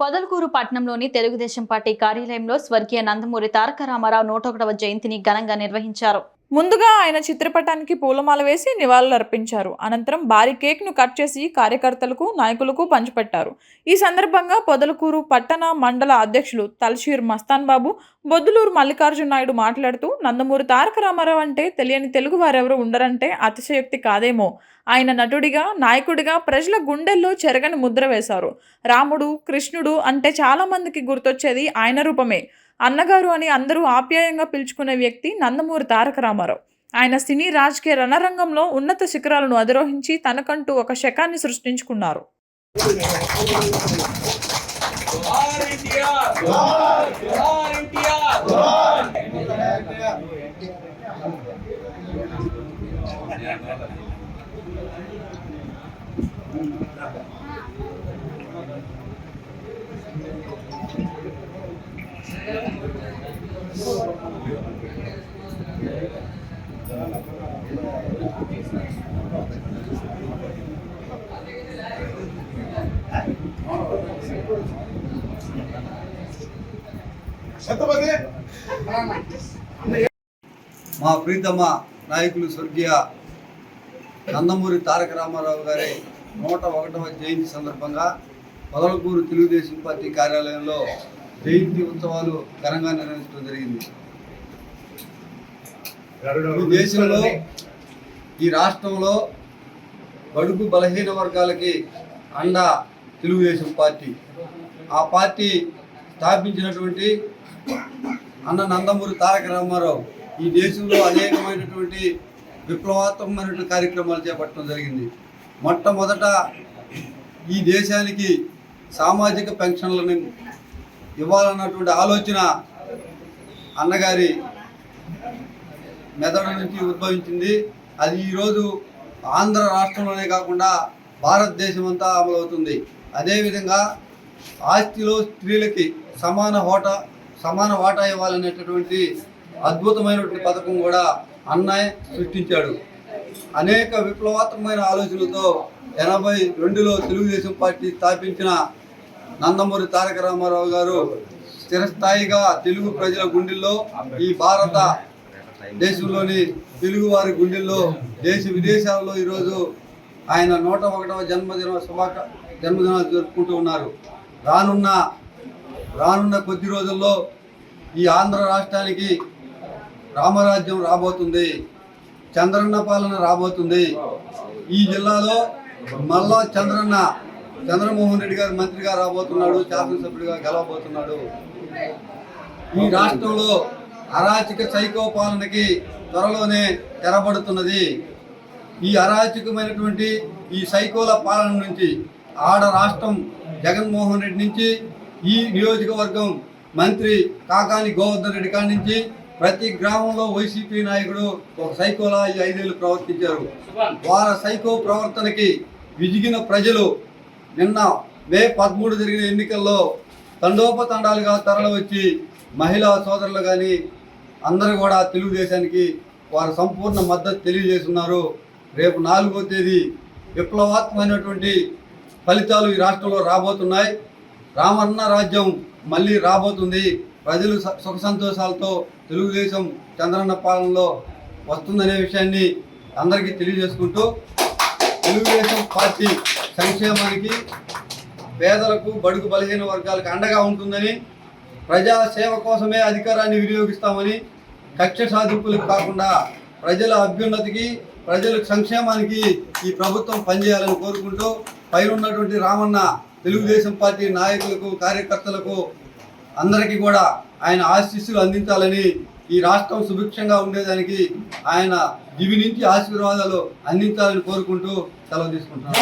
పొదలకూరు పట్టణంలోని తెలుగుదేశం పార్టీ కార్యాలయంలో స్వర్గీయ నందమూరి తారక రామారావు నూట ఒకటవ జయంతిని ఘనంగా నిర్వహించారు. ముందుగా ఆయన చిత్రపటానికి పూలమాల వేసి నివాళులర్పించారు. అనంతరం భారీ కేక్ను కట్ చేసి కార్యకర్తలకు నాయకులకు పంచిపెట్టారు. ఈ సందర్భంగా పొదలకూరు పట్టణ మండల అధ్యక్షులు తల్షీర్ మస్తాన్ బాబు బొద్దులూరు మల్లికార్జున నాయుడు మాట్లాడుతూ నందమూరి తారక రామారావు అంటే తెలియని తెలుగు వారెవరు ఉండరంటే అతిశయోక్తి కాదేమో. ఆయన నటుడిగా నాయకుడిగా ప్రజల గుండెల్లో చెరగని ముద్ర వేశారు. రాముడు కృష్ణుడు అంటే చాలామందికి గుర్తొచ్చేది ఆయన రూపమే. అన్నగారు అని అందరూ ఆప్యాయంగా పిలుచుకునే వ్యక్తి నందమూరి తారక రామారావు. ఆయన సినీ రాజకీయ రణరంగంలో ఉన్నత శిఖరాలను అధిరోహించి తనకంటూ ఒక శకాన్ని సృష్టించుకున్నారు. మా ప్రీతమ నాయకులు స్వర్గీయ నందమూరి తారక రామారావు గారి నూట ఒకటవ జయంతి సందర్భంగా పొదలకూరు తెలుగుదేశం పార్టీ కార్యాలయంలో జయంతి ఉత్సవాలు ఘనంగా నిర్వహించడం జరిగింది. దేశంలో ఈ రాష్ట్రంలో బడుగు బలహీన వర్గాలకి అండ తెలుగుదేశం పార్టీ. ఆ పార్టీ స్థాపించినటువంటి అన్న నందమూరి తారక రామారావు ఈ దేశంలో అనేకమైనటువంటి విప్లవాత్మకమైనటువంటి కార్యక్రమాలు చేపట్టడం జరిగింది. మొట్టమొదట ఈ దేశానికి సామాజిక పెన్షన్లను ఇవ్వాలన్నటువంటి ఆలోచన అన్నగారి మెదడు నుంచి ఉద్భవించింది. అది ఈరోజు ఆంధ్ర రాష్ట్రంలోనే కాకుండా భారతదేశం అంతా అమలవుతుంది. అదేవిధంగా ఆస్తిలో స్త్రీలకి సమాన హోటా సమాన వాటా ఇవ్వాలనేటటువంటి అద్భుతమైనటువంటి పథకం కూడా అన్నయ్య సృష్టించాడు. అనేక విప్లవాత్మకమైన ఆలోచనలతో ఎనభై రెండులో తెలుగుదేశం పార్టీ స్థాపించిన నందమూరి తారక రామారావు గారు స్థిరస్థాయిగా తెలుగు ప్రజల గుండెల్లో ఈ భారత దేశంలోని తెలుగువారి గుండెల్లో దేశ విదేశాల్లో ఈరోజు ఆయన నూట ఒకటవ జన్మదిన శుభాక జన్మదినాలు జరుపుకుంటూ ఉన్నారు. రానున్న రానున్న కొద్ది రోజుల్లో ఈ ఆంధ్ర రాష్ట్రానికి రామరాజ్యం రాబోతుంది. చంద్రన్న పాలన రాబోతుంది. ఈ జిల్లాలో మళ్ళా చంద్రన్న చంద్రమోహన్ రెడ్డి గారు మంత్రిగా రాబోతున్నాడు శాసనసభ్యుడిగా గెలవబోతున్నాడు. ఈ రాష్ట్రంలో అరాచక సైకో పాలనకి త్వరలోనే తెరబడుతున్నది. ఈ అరాచకమైనటువంటి ఈ సైకోల పాలన నుంచి ఆడ రాష్ట్రం జగన్మోహన్ రెడ్డి నుంచి ఈ నియోజకవర్గం మంత్రి కాకాని గోవర్ధన్ రెడ్డి కాడి నుంచి ప్రతి గ్రామంలో వైసీపీ నాయకుడు ఒక సైకోలా ఈ ఐదేళ్ళు ప్రవర్తించారు. వారి సైకో ప్రవర్తనకి విజిగిన ప్రజలు నిన్న మే పదమూడు జరిగిన ఎన్నికల్లో తండోపతండాలుగా తరలి వచ్చి మహిళా సోదరులు కానీ అందరూ కూడా తెలుగుదేశానికి వారు సంపూర్ణ మద్దతు తెలియజేస్తున్నారు. రేపు నాలుగో తేదీ విప్లవాత్మకమైనటువంటి ఫలితాలు ఈ రాష్ట్రంలో రాబోతున్నాయి. రామన్న రాజ్యం మళ్ళీ రాబోతుంది. ప్రజలు స- సుఖ సంతోషాలతో తెలుగుదేశం చంద్రన్న పాలనలో వస్తుందనే విషయాన్ని అందరికీ తెలియజేసుకుంటూ తెలుగుదేశం పార్టీ సంక్షేమానికి పేదలకు బడుగు బలహీన వర్గాలకు అండగా ఉంటుందని ప్రజా సేవ కోసమే అధికారాన్ని వినియోగిస్తామని కక్ష సాధింపులకు కాకుండా ప్రజల అభ్యున్నతికి ప్రజల సంక్షేమానికి ఈ ప్రభుత్వం పనిచేయాలని కోరుకుంటూ పైన ఉన్నటువంటి రామన్న తెలుగుదేశం పార్టీ నాయకులకు కార్యకర్తలకు అందరికీ కూడా ఆయన ఆశీస్సులు అందించాలని ఈ రాష్ట్రం సుభిక్షంగా ఉండేదానికి ఆయన దివి నుంచి ఆశీర్వాదాలు అందించాలని కోరుకుంటూ సెలవు తీసుకుంటున్నాను.